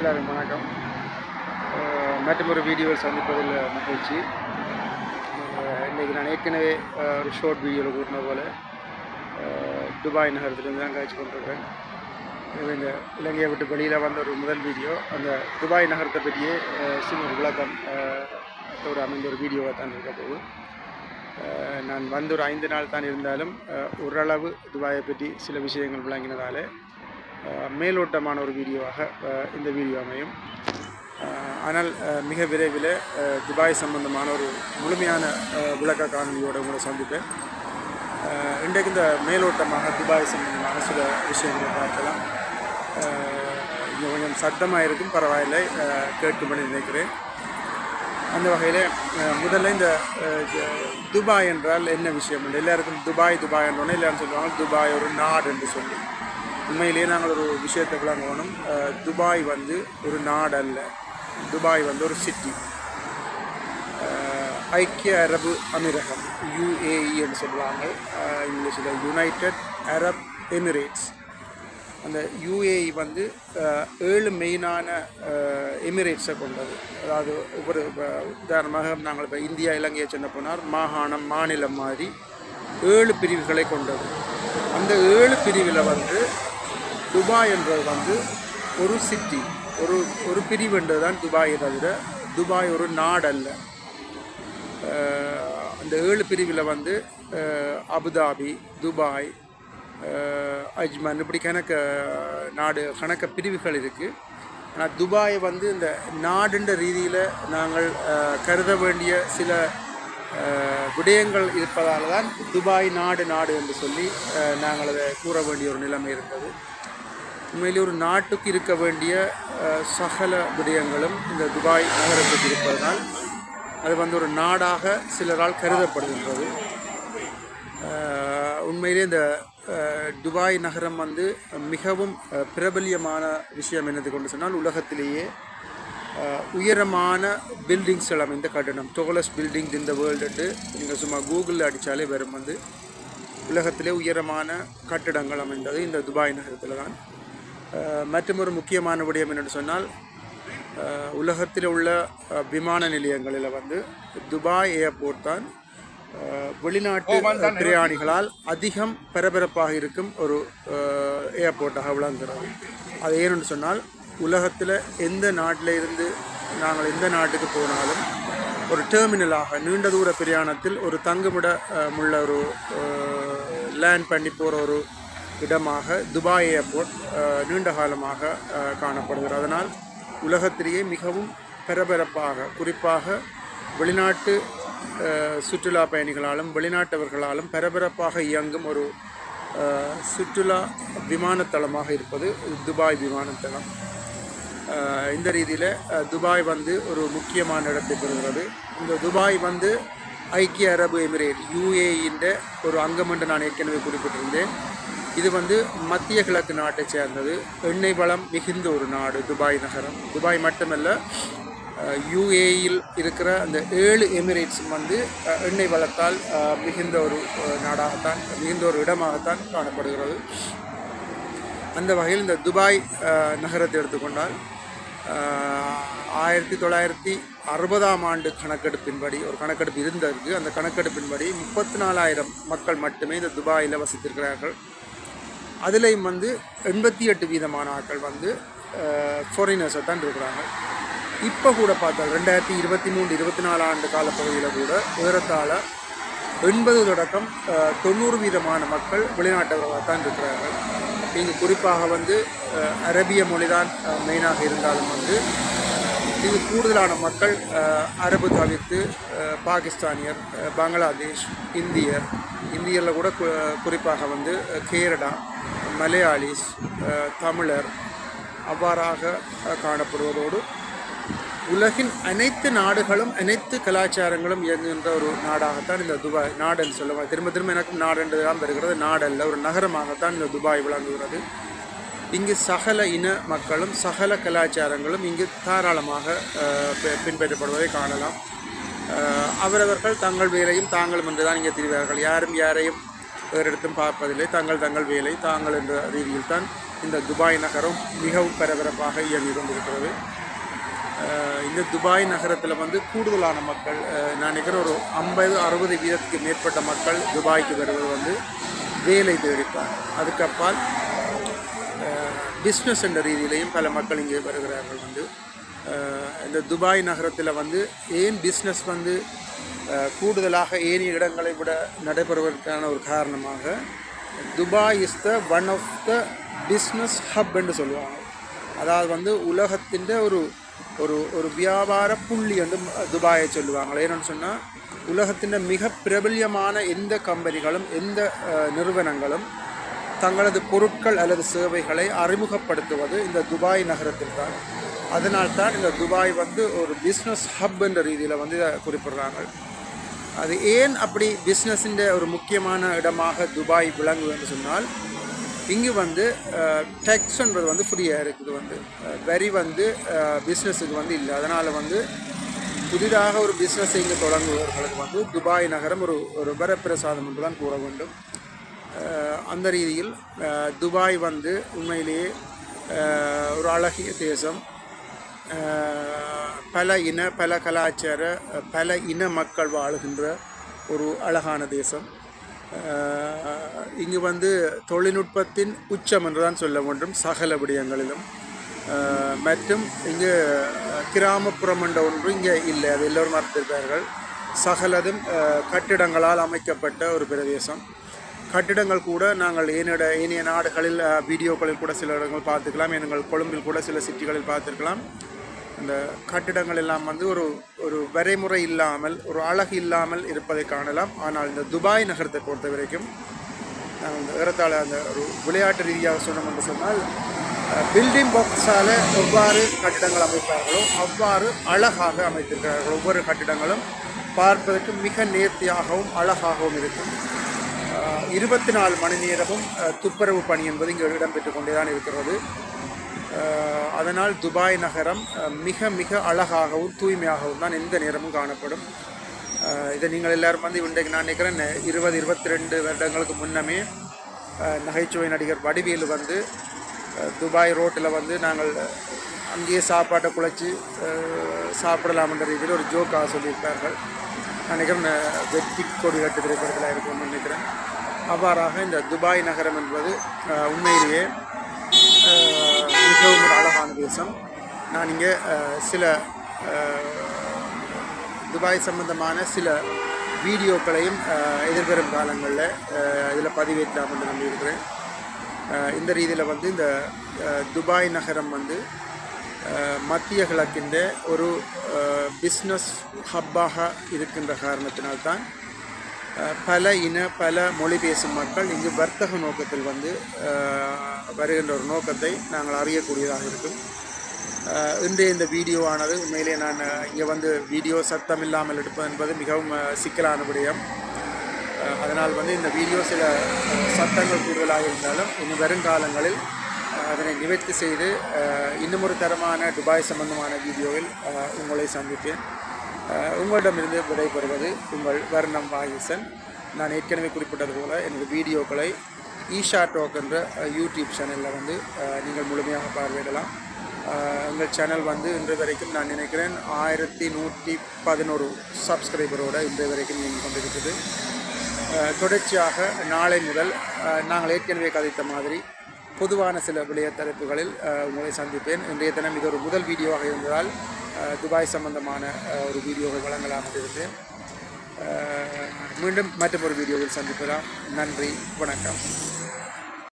எல்லாருக்கும் வணக்கம். மற்றும் ஒரு வீடியோவில் சந்திப்பதில் மகிழ்ச்சி. இன்றைக்கி நான் ஏற்கனவே ஒரு ஷார்ட் வீடியோவில் கூட்டின போல் துபாய் நகரத்துலேருந்து தான் காய்ச்சி கொண்டிருக்கேன் இது இந்த இலங்கையை விட்டு வெளியில் வந்த ஒரு முதல் வீடியோ அந்த துபாய் நகரத்தை பற்றியே அஹ், சின்ன ஒரு விளக்கம் அஹ், அமைந்த ஒரு வீடியோவாக தான் இருக்க போகுது. நான் வந்து ஒரு ஐந்து நாள் தான் இருந்தாலும் ஓரளவு துபாயை பற்றி சில விஷயங்கள் விளங்கினதாலே மேலோட்டமான ஒரு வீடியோவாக இந்த வீடியோ அமையும். ஆனால் மிக விரைவில் துபாய் சம்பந்தமான ஒரு முழுமையான விளக்க காணொலியோடு உங்களை சந்திப்பேன். இன்றைக்கு இந்த மேலோட்டமாக துபாய் சம்பந்தமாக சில விஷயங்களை பார்க்கலாம். இங்கே கொஞ்சம் சத்தமாக இருக்கும் பரவாயில்லை கேட்கும்படி நினைக்கிறேன். அந்த வகையில் முதல்ல இந்த துபாய் என்றால் என்ன விஷயம்? எல்லாருக்கும் துபாய் துபாய் என்றோன்னே எல்லாரும் சொல்லுவாங்க துபாய் ஒரு நாடு என்று சொல்லி. உண்மையிலேயே நாங்கள் ஒரு விஷயத்தை விளங்கணும். துபாய் வந்து ஒரு நாடல்ல. துபாய் வந்து ஒரு சிட்டி ஐக்கிய அரபு அமீரகம் யுஏஇ என்று சொல்லுவாங்க. இங்கிலீஷில் யுனைடெட் அரப் எமிரேட்ஸ் அந்த யுஏஇ வந்து ஏழு மெயினான எமிரேட்ஸை கொண்டது. அதாவது ஒவ்வொரு உதாரணமாக நாங்கள் இப்போ இந்தியா இலங்கையை சொன்ன போனால் மாகாணம் மாநிலம் மாதிரி ஏழு பிரிவுகளை கொண்டது. அந்த ஏழு பிரிவில் வந்து துபாய் என்றது வந்து ஒரு சிட்டி ஒரு ஒரு பிரிவு என்றது தான் துபாயை தவிர துபாய் ஒரு நாடல்ல. அந்த ஏழு பிரிவில் வந்து அபுதாபி துபாய் அஜ்மன் இப்படி கணக்க நாடு கணக்க பிரிவுகள் இருக்குது ஆனால் துபாயை வந்து இந்த நாடுன்ற ரீதியில் நாங்கள் கருத வேண்டிய சில விடயங்கள் இருப்பதால் தான் துபாய் நாடு நாடு என்று சொல்லி நாங்கள் அதை கூற வேண்டிய ஒரு நிலைமை இருந்தது. உண்மையிலே ஒரு நாட்டுக்கு இருக்க வேண்டிய சகல விடயங்களும் இந்த துபாய் நகரத்துக்கு இருப்பதனால் அது வந்து ஒரு நாடாக சிலரால் கருதப்படுகின்றது. உண்மையிலே இந்த துபாய் நகரம் வந்து மிகவும் பிரபல்யமான விஷயம் என்னது கொண்டு சொன்னால் உலகத்திலேயே உயரமான உயரமான பில்டிங்ஸ்கள் அமைந்த கட்டணம். டோலஸ் பில்டிங் இந்த வேர்ல்டு நீங்கள் சும்மா கூகுளில் அடித்தாலே வரும் வந்து உலகத்திலே உயரமான கட்டிடங்கள் அமைந்தது இந்த துபாய் நகரத்தில் தான் ஒரு முக்கியமான விடயம் என்னென்னு சொன்னால் உலகத்தில் உள்ள விமான நிலையங்களில் வந்து துபாய் ஏர்போர்ட் தான் வெளிநாட்டு பிரயாணிகளால் அதிகம் பரபரப்பாக இருக்கும் ஒரு ஏர்போர்ட்டாக விளங்குகிறது. அது ஏன்னு சொன்னால் உலகத்தில் எந்த நாட்டில் இருந்து நாங்கள் எந்த நாட்டுக்கு போனாலும் ஒரு டெர்மினலாக நீண்ட தூர பிரயாணத்தில் ஒரு தங்குமிட உள்ள ஒரு லேண்ட் பண்ணி போகிற ஒரு இடமாக துபாய் ஏர்போர்ட் நீண்ட காலமாக காணப்படுகிறது. அதனால் உலகத்திலேயே மிகவும் பரபரப்பாக குறிப்பாக வெளிநாட்டு சுற்றுலா பயணிகளாலும் வெளிநாட்டவர்களாலும் பரபரப்பாக இயங்கும் ஒரு சுற்றுலா விமானத்தளமாக இருப்பது துபாய் விமானத்தளம். இந்த ரீதியில் துபாய் வந்து ஒரு முக்கியமான இடத்தை பெறுகிறது. இந்த துபாய் வந்து ஐக்கிய அரபு எமிரேட் யுஏஇன்ற ஒரு அங்கம் என்று நான் ஏற்கனவே குறிப்பிட்டிருந்தேன். இது வந்து மத்திய கிழக்கு நாட்டை சேர்ந்தது. எண்ணெய் வளம் மிகுந்த ஒரு நாடு துபாய் நகரம். துபாய் மட்டுமல்ல யுஏயில் இருக்கிற அந்த ஏழு எமிரேட்ஸும் வந்து எண்ணெய் வளத்தால் மிகுந்த ஒரு நாடாகத்தான் மிகுந்த ஒரு இடமாகத்தான் காணப்படுகிறது. அந்த வகையில் இந்த துபாய் நகரத்தை எடுத்துக்கொண்டால் ஆயிரத்தி தொள்ளாயிரத்தி அறுபதாம் ஆண்டு கணக்கெடுப்பின்படி ஒரு கணக்கெடுப்பு இருந்தது அந்த கணக்கெடுப்பின்படி முப்பத்தி நாலாயிரம் மக்கள் மட்டுமே இந்த துபாயில் வசித்திருக்கிறார்கள். அதுலேயும் வந்து எண்பத்தி எட்டு வீதமான ஆட்கள் வந்து ஃபாரினர்ஸை தான் இருக்கிறாங்க. இப்போ கூட பார்த்தால் ரெண்டாயிரத்தி இருபத்தி மூணு இருபத்தி நாலு ஆண்டு கால பகுதியில் கூட உயரத்தால் எண்பது தொடக்கம் தொண்ணூறு வீதமான மக்கள் வெளிநாட்டவர்களாக தான் இருக்கிறாங்க இங்கு குறிப்பாக வந்து அரபிய மொழிதான் மெயினாக இருந்தாலும் வந்து இது கூடுதலான மக்கள் அரபு தவிர்த்து பாகிஸ்தானியர் பங்களாதேஷ் இந்தியர் இந்தியரில் கூட குறிப்பாக வந்து கேரளா மலையாளிஸ் தமிழர் அவ்வாறாக காணப்படுவதோடு உலகின் அனைத்து நாடுகளும் அனைத்து கலாச்சாரங்களும் இயங்குகின்ற ஒரு நாடாகத்தான் இந்த துபாய் நாடுன்னு சொல்லுவாங்க திரும்ப திரும்ப எனக்கும் நாடுன்றது தான் வருகிறது. நாடல்ல ஒரு நகரமாகத்தான் இந்த துபாய் விளங்குகிறது. இங்கு சகல இன மக்களும் சகல கலாச்சாரங்களும் இங்கு தாராளமாக பின்பற்றப்படுவதை காணலாம். அவரவர்கள் தங்கள் வேலையும் தாங்களும் என்று தான் இங்கே தெரிவார்கள். யாரும் யாரையும் வேறெடுத்தும் பார்ப்பதில்லை. தங்கள் தங்கள் வேலை தாங்கள் என்ற ரீதியில் தான் இந்த துபாய் நகரம் மிகவும் பரபரப்பாக இயங்கி கொண்டிருக்கிறது. இந்த துபாய் நகரத்தில் வந்து கூடுதலான மக்கள் நான் நினைக்கிறேன் ஒரு ஐம்பது அறுபது வீதத்துக்கு மேற்பட்ட மக்கள் துபாய்க்கு வருவது வந்து வேலை தேடிப்பார் அதுக்கப்பால் பிஸ்னஸ் என்ற ரீதியிலையும் பல மக்கள் இங்கே வருகிறார்கள் வந்து. இந்த துபாய் நகரத்தில் வந்து ஏன் பிஸ்னஸ் வந்து கூடுதலாக ஏனைய இடங்களை விட நடைபெறுவதற்கான ஒரு காரணமாக Dubai is the one of the business hub என்று சொல்லுவாங்க. அதாவது வந்து உலகத்தின் ஒரு ஒரு ஒரு வியாபார புள்ளி வந்து துபாயை சொல்லுவாங்க. ஏன்னு சொன்னால் உலகத்தின் மிக பிரபல்யமான எந்த கம்பெனிகளும் எந்த நிறுவனங்களும் தங்களது பொருட்கள் அல்லது சேவைகளை அறிமுகப்படுத்துவது இந்த துபாய் நகரத்தில் தான் அதனால்தான் இந்த துபாய் வந்து ஒரு பிஸ்னஸ் ஹப் என்ற ரீதியில் வந்து இதை குறிப்பிடுறாங்க. அது ஏன் அப்படி பிஸ்னஸின் ஒரு முக்கியமான இடமாக துபாய் விளங்குதுன்னு சொன்னால் இங்கு வந்து டேக்ஸ்ன்றது வந்து ஃப்ரீயாக இருக்குது வந்து. வெரி வரி வந்து பிஸ்னஸுக்கு வந்து இல்லை. அதனால் வந்து புதிதாக ஒரு பிஸ்னஸ் இங்கே தொடங்குபவர்களுக்கு வந்து துபாய் நகரம் ஒரு ஒரு வரப்பிரசாதம் என்று தான் கூற வேண்டும். அந்த ரீதியில் துபாய் வந்து உண்மையிலேயே ஒரு அழகிய தேசம். பல இன பல கலாச்சார பல இன மக்கள் வாழுகின்ற ஒரு அழகான தேசம். இங்கு வந்து தொழில்நுட்பத்தின் உச்சம் என்று தான் சொல்ல வேண்டும் சகல விடயங்களிலும். மற்றும் இங்கு கிராமப்புறம் என்ற ஒன்று இங்கே இல்லை அது எல்லோரும் மறந்திருப்பார்கள். சகலதும் கட்டிடங்களால் அமைக்கப்பட்ட ஒரு பிரதேசம். கட்டிடங்கள் கூட நாங்கள் ஏனிட ஏனைய நாடுகளில் வீடியோக்களில் கூட சில இடங்கள் பார்த்துக்கலாம். எங்கள் கொழும்பில் கூட சில சிட்டிகளில் பார்த்துருக்கலாம். இந்த கட்டிடங்கள் எல்லாம் வந்து ஒரு ஒரு வரைமுறை இல்லாமல் ஒரு அழகு இல்லாமல் இருப்பதை காணலாம். ஆனால் இந்த துபாய் நகரத்தை பொறுத்த வரைக்கும் அந்த ஏறத்தாழ அந்த ஒரு விளையாட்டு ரீதியாக சொன்னோம் என்று சொன்னால் பில்டிங் பாக்ஸால் எவ்வாறு கட்டிடங்கள் அமைப்பார்களோ அவ்வாறு அழகாக அமைத்திருக்கிறார்கள். ஒவ்வொரு கட்டிடங்களும் பார்ப்பதற்கு மிக நேர்த்தியாகவும் அழகாகவும் இருக்கும். இருபத்தி நாலு மணி நேரமும் துப்புரவு பணி என்பது இங்கே இடம்பெற்று கொண்டே தான் இருக்கிறது அதனால் துபாய் நகரம் மிக மிக அழகாகவும் தூய்மையாகவும் தான் எந்த நேரமும் காணப்படும். இதை நீங்கள் எல்லாரும் வந்து இன்றைக்கு நான் நினைக்கிறேன் இருபது இருபத்தி ரெண்டு வருடங்களுக்கு முன்னமே நகைச்சுவை நடிகர் வடிவேலு வந்து துபாய் ரோட்டில் வந்து நாங்கள் அங்கேயே சாப்பாட்டை குழைச்சி சாப்பிடலாம்ன்ற சாப்பிடலாம் என்ற ரீதியில் ஒரு ஜோக்காக சொல்லியிருப்பார்கள். நான் நினைக்கிறேன் வெற்றி கொடி கட்டு திரைப்படத்தில் இருக்கும்னு நினைக்கிறேன். அவ்வாறாக இந்த துபாய் நகரம் என்பது உண்மையிலேயே மிகவும் ஒரு அழகான தேசம். நான் இங்கே சில துபாய் சம்பந்தமான சில வீடியோக்களையும் எதிர்வரும் காலங்களில் இதில் பதிவேற்றலாம் என்று நம்பியிருக்கிறேன் இந்த ரீதியில் வந்து இந்த துபாய் நகரம் வந்து மத்திய கிழக்கின்ற ஒரு பிஸ்னஸ் ஹப்பாக இருக்கின்ற காரணத்தினால்தான் பல இன பல மொழி பேசும் மக்கள் இங்கு வர்த்தக நோக்கத்தில் வந்து வருகின்ற ஒரு நோக்கத்தை நாங்கள் அறியக்கூடியதாக இருக்கும். அஹ், இன்றைய இந்த வீடியோவானது உண்மையிலே நான் இங்கே வந்து வீடியோ சத்தம் இல்லாமல் எடுப்பது என்பது மிகவும் சிக்கலான விடயம். அதனால் வந்து இந்த வீடியோ சில சத்தங்கள் கூடுதலாக இருந்தாலும் இனி வருங்காலங்களில் அதனை நிவர்த்தி செய்து இன்னும் ஒரு தரமான துபாய் சம்பந்தமான வீடியோவில் உங்களை சந்திப்பேன். உங்களிடமிருந்து விடைபெறுவது உங்கள் வர்ணம் வாகிசன். நான் ஏற்கனவே குறிப்பிட்டது போல் எனது வீடியோக்களை ஈஷா டாக் என்ற யூடியூப் சேனலில் வந்து நீங்கள் முழுமையாக பார்வையிடலாம். எங்கள் சேனல் வந்து இன்று வரைக்கும் நான் நினைக்கிறேன் ஆயிரத்தி நூற்றி பதினோரு சப்ஸ்கிரைபரோடு இன்று வரைக்கும் நீங்கள் கொண்டிருக்குது. தொடர்ச்சியாக நாளை முதல் நாங்கள் ஏற்கனவே கதைத்த மாதிரி பொதுவான சில விளைய தலைப்புகளில் உங்களை சந்திப்பேன். இன்றைய தினம் இது ஒரு முதல் வீடியோவாக இருந்ததால் துபாய் சம்பந்தமான ஒரு வீடியோவை வழங்கலாம் என்று இருந்தேன். மீண்டும் மற்றொரு வீடியோவில் சந்திப்பதாம் நன்றி வணக்கம்.